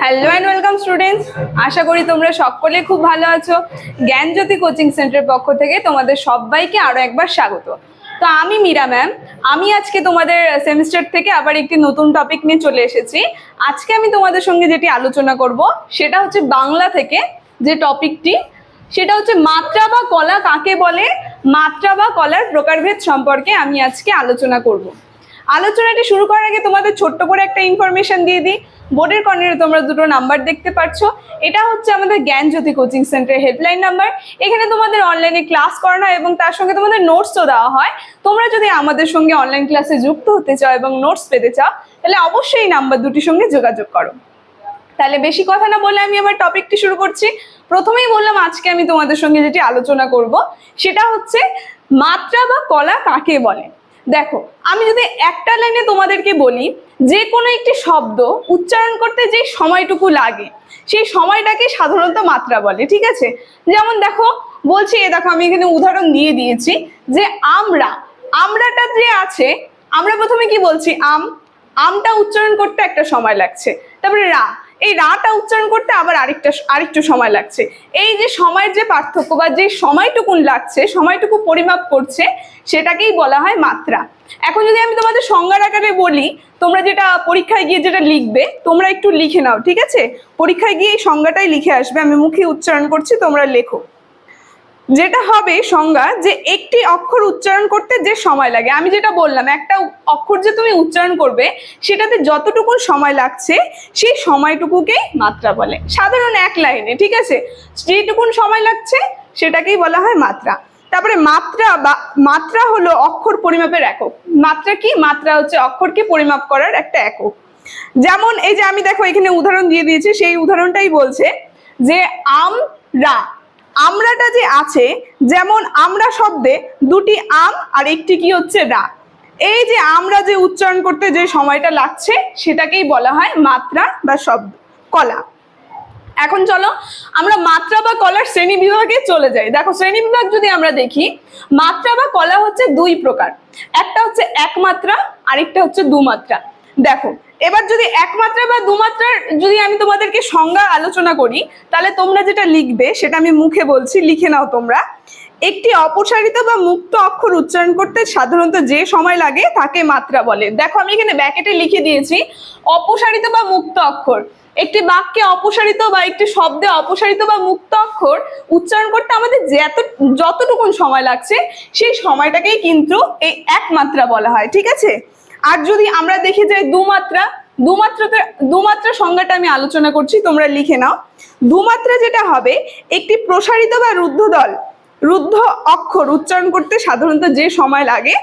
Hello and welcome students আশা করি তোমরা সকলে খুব ভালো আছো। জ্ঞানজ্যোতি কোচিং সেন্টারের পক্ষ থেকে তোমাদের সবাইকে আরও একবার স্বাগত। তো আমি মীরা ম্যাম। আমি আজকে তোমাদের সেমিস্টার থেকে আবার একটি নতুন টপিক নিয়ে চলে এসেছি। আজকে আমি তোমাদের সঙ্গে যেটি আলোচনা করব, সেটা হচ্ছে বাংলা থেকে যে টপিকটি সেটা হচ্ছে মাত্রা বা কলা কাকে বলে? মাত্রা বা কলার প্রকারভেদ সম্পর্কে আমি আজকে আলোচনা করব। আলোচনাটি শুরু করার আগে তোমাদের ছোট্ট করে একটা ইনফরমেশন দিয়ে দিই। বোর্ডের কর্নারে তোমরা দুটো নাম্বার দেখতে পাচ্ছ এটা হচ্ছে আমাদের জ্ঞানজ্যোতি কোচিং সেন্টারের হেল্পলাইন নাম্বার এখানে তোমাদের অনলাইনে ক্লাস করানো হয় এবং তার সঙ্গে তোমাদের নোটসও দেওয়া হয়। তোমরা যদি আমাদের সঙ্গে অনলাইন ক্লাসে যুক্ত হতে চাও এবং নোটস পেতে চাও, তাহলে অবশ্যই এই নাম্বার দুটির সঙ্গে যোগাযোগ করো। তাহলে বেশি কথা না বলে আমি আমার টপিকটি শুরু করছি। প্রথমেই বললাম আজকে আমি তোমাদের সঙ্গে যেটি আলোচনা করব, সেটা হচ্ছে মাত্রা বা কলা কাকে বলে? দেখো, আমি যদি একটা লাইনে তোমাদেরকে বলি, যে কোনো একটি শব্দ উচ্চারণ করতে যে সময়টুকু লাগে, সেই সময়টাকে সাধারণত মাত্রা বলে, ঠিক আছে? যেমন দেখো, বলছি, এ দেখো, আমি এখানে উদাহরণ দিয়ে দিয়েছি যে আমরা, আমরাটা যে আছে, আমরা প্রথমে কি বলছি? আম, আমটা উচ্চারণ করতে একটা সময় লাগছে। তারপরে রা। এই রাটা উচ্চারণ করতে আবার আরেকটা আরেকটু সময় লাগছে। এই যে সময়ের যে পার্থক্য বা যে সময়টুকুন লাগছে, সময়টুকু পরিমাপ করছে, সেটাকেই বলা হয় মাত্রা। এখন যদি আমি তোমাদের সংজ্ঞার আকারে বলি, তোমরা যেটা পরীক্ষায় গিয়ে যেটা লিখবে, তোমরা একটু লিখে নাও, ঠিক আছে? পরীক্ষায় গিয়ে এই সংজ্ঞাটাই লিখে আসবে। আমি মুখে উচ্চারণ করছি, তোমরা লেখো। যেটা হবে সংজ্ঞা যে একটি অক্ষর উচ্চারণ করতে যে সময় লাগে। আমি যেটা বললাম, একটা অক্ষর যে তুমি উচ্চারণ করবে, সেটাতে যতটুকু সময় লাগছে, সেই সময়টুকুকেই মাত্রা বলে। সাধারণ এক লাইনে, ঠিক আছে? যেটুকুন সময় লাগছে, সেটাকেই বলা হয় মাত্রা। তারপরে মাত্রা বা, মাত্রা হলো অক্ষর পরিমাপের একক। মাত্রা কি? মাত্রা হচ্ছে অক্ষরকে পরিমাপ করার একটা একক। যেমন এই যে আমি দেখো, এখানে উদাহরণ দিয়ে দিয়েছি, সেই উদাহরণটাই বলছে যে আম রা আমরাটা যে আছে, যেমন আমরা শব্দে দুটি আম আর একটি কি হচ্ছে রা এই যে আমরা যে উচ্চারণ করতে যে সময়টা লাগছে, সেটাকেই বলা হয় মাত্রা বা শব্দ, কলা। এখন চলো, আমরা মাত্রা বা কলার শ্রেণি বিভাগে চলে যাই। দেখো, শ্রেণি বিভাগ যদি আমরা দেখি, মাত্রা বা কলা হচ্ছে দুই প্রকার। একটা হচ্ছে একমাত্রা, আরেকটা হচ্ছে দুমাত্রা। দেখো এবার যদি একমাত্রা বা দুমাত্রার যদি আমি তোমাদেরকে সংজ্ঞা আলোচনা করি, তাহলে তোমরা যেটা লিখবে, সেটা আমি মুখে বলছি, লিখে নাও তোমরা। একটি অপসারিত বা মুক্ত অক্ষর উচ্চারণ করতে সাধারণত যে সময় লাগে, তাকে মাত্রা বলে। দেখো, আমি এখানে ব্যাকেটে লিখে দিয়েছি, অপসারিত বা মুক্ত অক্ষর। একটি বাক্যে অপসারিত বা একটি শব্দে অপসারিত বা মুক্ত অক্ষর উচ্চারণ করতে আমাদের যত, যতটুকুন সময় লাগছে, সেই সময়টাকেই কিন্তু এই একমাত্রা বলা হয়, ঠিক আছে? আর যদি আমরা দেখি যে দুমাত্রা, দুমাত্রাতে, দুমাত্রা সংজ্ঞাটা আমি আলোচনা করছি, তোমরা লিখে নাও। দুমাত্রা যেটা হবে, একটি প্রসারিত বা রুদ্ধ দল, রুদ্ধ অক্ষর উচ্চারণ করতে সাধারণত যে সময় লাগে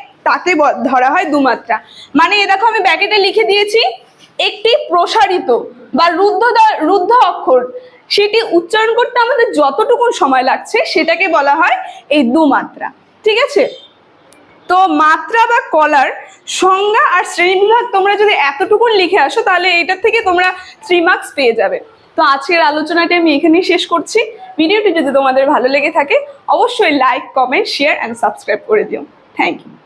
ব- ধরা হয় দুমাত্রা। মানে এ দেখো আমি ব্যাকেটে লিখে দিয়েছি, একটি প্রসারিত বা রুদ্ধ রুদ্ধ অক্ষর, সেটি উচ্চারণ করতে আমাদের যতটুকুন সময় লাগছে, সেটাকে বলা হয় এই দুমাত্রা। ঠিক আছে? তো মাত্রা বা কলার সংজ্ঞা আর শ্রেণীবিভাগ তোমরা যদি এতটুকুন লিখে আসো, তাহলে এটার থেকে তোমরা থ্রি মার্কস পেয়ে যাবে। তো আজকের আলোচনাটি আমি এখানেই শেষ করছি। ভিডিওটি যদি তোমাদের ভালো লেগে থাকে, অবশ্যই like comment share and subscribe করে দিও। Thank you